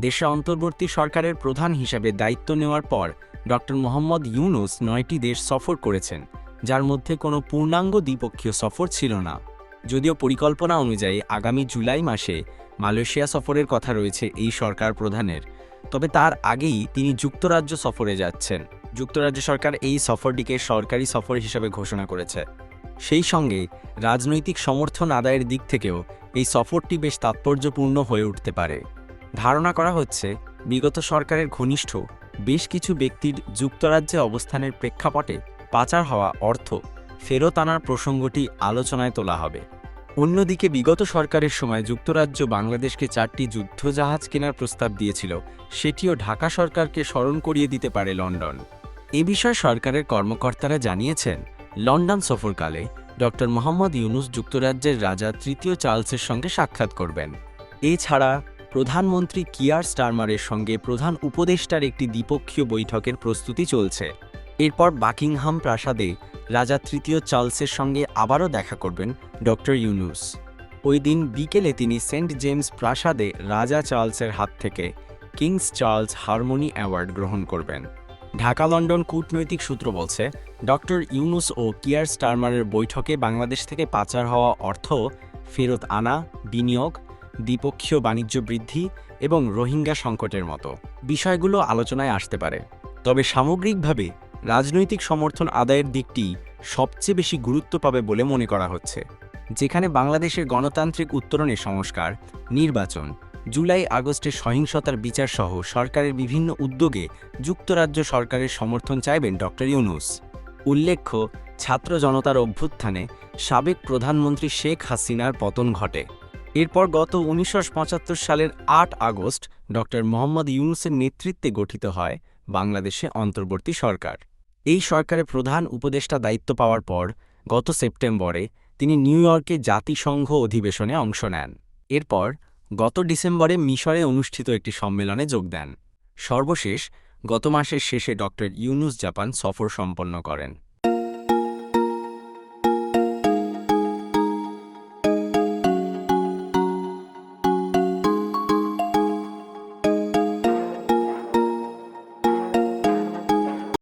দেশে অন্তর্বর্তী সরকারের প্রধান হিসাবে দায়িত্ব নেওয়ার পর ড. মোহাম্মদ ইউনুস নয়টি দেশ সফর করেছেন, যার মধ্যে কোনো পূর্ণাঙ্গ দ্বিপক্ষীয় সফর ছিল না। যদিও পরিকল্পনা অনুযায়ী আগামী জুলাই মাসে মালয়েশিয়া সফরের কথা রয়েছে এই সরকার প্রধানের, তবে তার আগেই তিনি যুক্তরাজ্য সফরে যাচ্ছেন। যুক্তরাজ্য সরকার এই সফরটিকে সরকারি সফর হিসেবে ঘোষণা করেছে। সেই সঙ্গে রাজনৈতিক সমর্থন আদায়ের দিক থেকেও এই সফরটি বেশ তাৎপর্যপূর্ণ হয়ে উঠতে পারে। ধারণা করা হচ্ছে বিগত সরকারের ঘনিষ্ঠ, বেশ কিছু ব্যক্তির যুক্তরাজ্যে অবস্থানের প্রেক্ষাপটে পাচার হওয়া অর্থ ফেরত আনার প্রসঙ্গটি আলোচনায় তোলা হবে। অন্যদিকে বিগত সরকারের সময় যুক্তরাজ্য বাংলাদেশকে চারটি যুদ্ধজাহাজ কেনার প্রস্তাব দিয়েছিল, সেটিও ঢাকা সরকারকে স্মরণ করিয়ে দিতে পারে লন্ডন। এ বিষয়ে সরকারের কর্মকর্তারা জানিয়েছেন, লন্ডন সফরকালে ড. মোহাম্মদ ইউনুস যুক্তরাজ্যের রাজা তৃতীয় চার্লসের সঙ্গে সাক্ষাৎ করবেন। এছাড়া প্রধানমন্ত্রী কিয়ার স্টারমারের সঙ্গে প্রধান উপদেষ্টার একটি দ্বিপক্ষীয় বৈঠকের প্রস্তুতি চলছে। এরপর বাকিংহাম প্রাসাদে রাজা তৃতীয় চার্লসের সঙ্গে আবারও দেখা করবেন ড ইউনুস। ওই দিন বিকেলে তিনি সেন্ট জেমস প্রাসাদে রাজা চার্লসের হাত থেকে কিংস চার্লস হারমোনি অ্যাওয়ার্ড গ্রহণ করবেন। ঢাকা, লন্ডন কূটনৈতিক সূত্র বলছে, ডক্টর ইউনুস ও কিয়ার স্টারমারের বৈঠকে বাংলাদেশ থেকে পাচার হওয়া অর্থ ফেরত আনা, বিনিয়োগ দ্বিপক্ষীয় বাণিজ্য বৃদ্ধি এবং রোহিঙ্গা সংকটের মতো। বিষয়গুলো আলোচনায় আসতে পারে। তবে সামগ্রিকভাবে, রাজনৈতিক সমর্থন আদায়ের দিকটি সবচেয়ে বেশি গুরুত্ব পাবে বলে মনে করা হচ্ছে। যেখানে বাংলাদেশের গণতান্ত্রিক উত্তরণের সংস্কার, নির্বাচন, জুলাই আগস্টে সহিংসতার বিচার সহ সরকারের বিভিন্ন উদ্যোগে যুক্তরাজ্য সরকারের সমর্থন চাইবেন ড. ইউনুস। উল্লেখ্য, ছাত্র জনতার অভ্যুত্থানে সাবেক প্রধানমন্ত্রী শেখ হাসিনার পতন ঘটে। এরপর গত উনিশশ পঁচাত্তর সালের আট আগস্ট ড মোহাম্মদ ইউনুসের নেতৃত্বে গঠিত হয় বাংলাদেশে অন্তর্বর্তী সরকার। এই সরকারের প্রধান উপদেষ্টা দায়িত্ব পাওয়ার পর গত সেপ্টেম্বরে তিনি নিউ ইয়র্কে জাতিসংঘ অধিবেশনে অংশ নেন। এরপর গত ডিসেম্বরে মিশরে অনুষ্ঠিত একটি সম্মেলনে যোগ দেন। সর্বশেষ গত মাসের শেষে ড ইউনুস জাপান সফর সম্পন্ন করেন।